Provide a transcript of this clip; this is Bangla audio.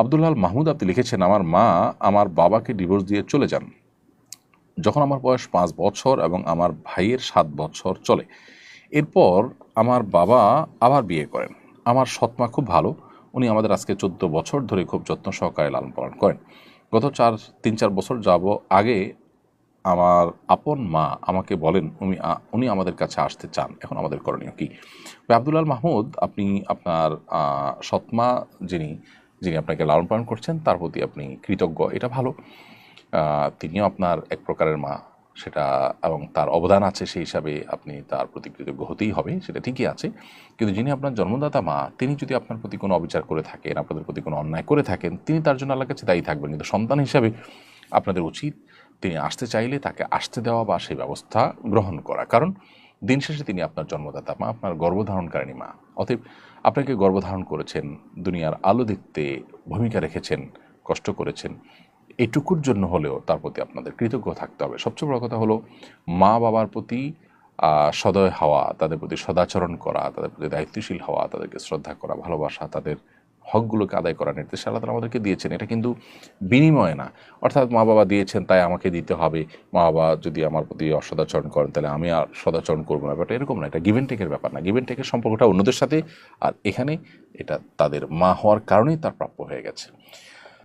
আবদুল্লাল মাহমুদ আপনি লিখেছেন, আমার মা আমার বাবাকে ডিভোর্স দিয়ে চলে যান। যখন আমার বয়স পাঁচ বছর এবং আমার ভাইয়ের সাত বছর চলে, এরপর আমার বাবা আবার বিয়ে করেন। আমার সৎমা খুব ভালো। উনি আমাদের আজকে চোদ্দ বছর ধরে খুব যত্ন সহকারে লালন পালন করেন। গত চার, তিন, চার বছর যাব আগে আমার আপন মা আমাকে বলেন, উনি উনি আমাদের কাছে আসতে চান। এখন আমাদের করণীয় কী? আব্দুল্লাল মাহমুদ, আপনি আপনার সৎমা যিনি যিনি আপনাকে লালন পালন করছেন, তার প্রতি আপনি কৃতজ্ঞ। এটা ভালো। তিনিও আপনার এক প্রকারের মা। সেটা, এবং তার অবদান আছে সেই হিসাবে আপনি তার প্রতি কৃতজ্ঞ হতেই হবে, সেটা ঠিকই আছে। কিন্তু যিনি আপনার জন্মদাতা মা, তিনি যদি আপনার প্রতি কোনো অবিচার করে থাকেন, আপনাদের প্রতি কোনো অন্যায় করে থাকেন, তিনি তার জন্য আল্লাহর কাছে দায়ী থাকবেন। কিন্তু সন্তান হিসাবে আপনাদের উচিত তিনি আসতে চাইলে তাকে আসতে দেওয়া বা সেই ব্যবস্থা গ্রহণ করা। কারণ দিন শেষে তিনি আপনার জন্মদাতা, মা, আপনার গর্ভধারণকারিণী মা। অতএব আপনাকে গর্ভধারণ করেছেন, দুনিয়ার আলো দেখতে ভূমিকা রেখেছেন, কষ্ট করেছেন। এটুকুর জন্য হলেও তার প্রতি আপনাদের কৃতজ্ঞ থাকতে হবে। সবচেয়ে বড় কথা হলো, মা বাবার প্রতি সদয় হওয়া, তাদের প্রতি সদাচরণ করা, তাদের প্রতি দায়িত্বশীল হওয়া, তাদেরকে শ্রদ্ধা করা, ভালোবাসা, তাদের হকগুলোকে আদায় করার নির্দেশ আল্লাহ তালা আমাদেরকে দিয়েছেন। এটা কিন্তু বিনিময় না। অর্থাৎ মা বাবা দিয়েছেন, তাই আমাকে দিতে হবে। মা বাবা যদি আমার প্রতি অসদাচরণ করেন, তাহলে আমি আর সদাচরণ করব না। ব্যাপারটা এরকম না, এটা গিভেন টেকের ব্যাপার না। গিভেন টেকের সম্পর্কটা অন্যদের সাথে, আর এখানে এটা তাদের মা হওয়ার কারণেই তার প্রাপ্য হয়ে গেছে।